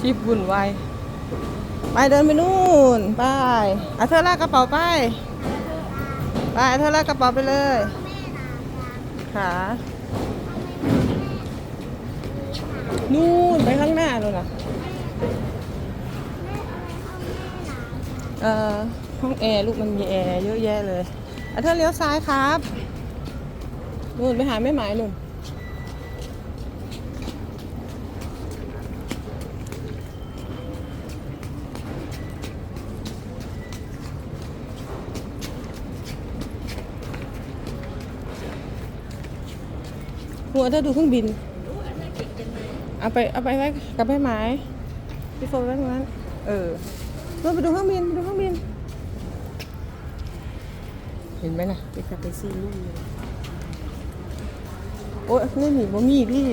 ทริปบุญไวายไปเดินไปนู่นไปเอาเธอลากกระเป๋าไปไปเอาเธอลากกระเป๋าไปเลยขานู่นไปข้างหน้านู่นนะเอ่อห้องแอร์ลูกมันมีแอร์เยอะแยะเลยเอาเธอเลี้ยวซ้ายครับนู่นไปหาแม่หมายนู่น หัวเธอดูเครื่องบินเอาไปเอาไปไว้กับไปไม้พี่โฟนไว้ตรงนั้น เออเราไปดูเครื่องบินไปดูเครื่องบิน เห็นไหมนะไปกับไปซีนู่นเลยโอ้ยนี่หนีบ่มีพี่